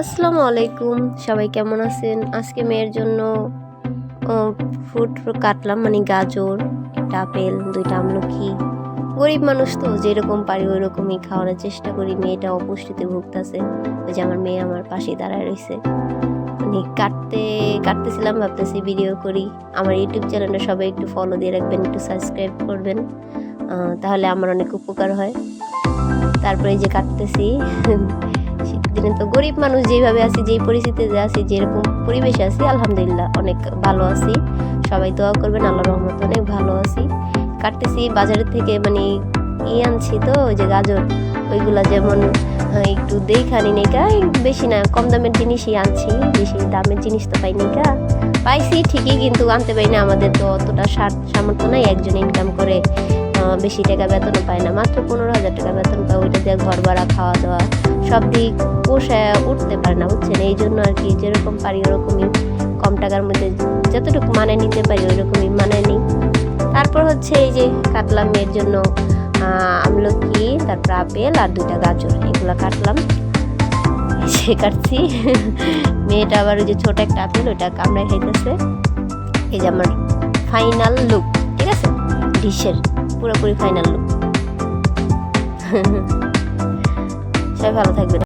আসসালামু আলাইকুম। সবাই কেমন আছেন? আজকে মেয়ের জন্য ফ্রুট কাটলাম মানে গাজর, একটা আপেল, দুইটা আমলকি গরিব মানুষ তো, যেরকম পারি ওই রকমই খাওয়ানোর চেষ্টা করি। মেয়েটা অপুষ্টিতে ভুগতেছে। ওই যে আমার মেয়ে আমার পাশে দাঁড়ায় রয়েছে। মানে কাটতে, কাটতেছিলাম, ভাবতেছি ভিডিও করি। আমার ইউটিউব চ্যানেলটা সবাই একটু ফলো দিয়ে রাখবেন, একটু সাবস্ক্রাইব করবেন। তাহলে আমার অনেক উপকার হয়। তারপরে যে কাটতেছি দিনে তো গরিব মানুষ যেভাবে আছি, যেই পরিস্থিতিতে আছি, যেরকম পরিবেশে আছি, আলহামদুলিল্লাহ অনেক ভালো আছি। সবাই দোয়া করবেন আল্লাহ রহমত অনেক ভালো আছি। কাটতেছি বাজারের থেকে মানে ই আনছি তো, ওই যে গাজর, ওইগুলা যেমন একটু দেখানি নেকা বেশি না, কম দামের জিনিসই আনছি, বেশি দামের জিনিস তো পাইনি কা পাইছি ঠিকই, কিন্তু আনতে পারি না, আমাদের তো অতটা সামর্থ্য নাই, একজন ইনকাম করে বেশি টাকা বেতনও পায় না, মাত্র পনেরো হাজার টাকা বেতন পায়, ওইটা দিয়ে ঘর ভাড়া খাওয়া দাওয়া সব দিক পোষায় উঠতে পারে না, বুঝছেন? এই জন্য আর কি যেরকম পারি ওরকমই কম টাকার মধ্যে যতটুকু মানে নিতে পারি ওই রকমই মানে নিই। তারপর হচ্ছে এই যে কাটলাম মেয়ের জন্য আমলকি, তারপর আপেল আর দুইটা গাজর, এগুলো কাটলাম। সে কাটছি। মেয়েটা আবার ওই যে ছোট একটা আপেল, ওইটা কামড়ায় খাইতেছে। এই যে আমার ফাইনাল লুক ঠিক আছে? ডিশের পুরোপুরি ফাইনাল লুক সবাই ভালো থাকবেন।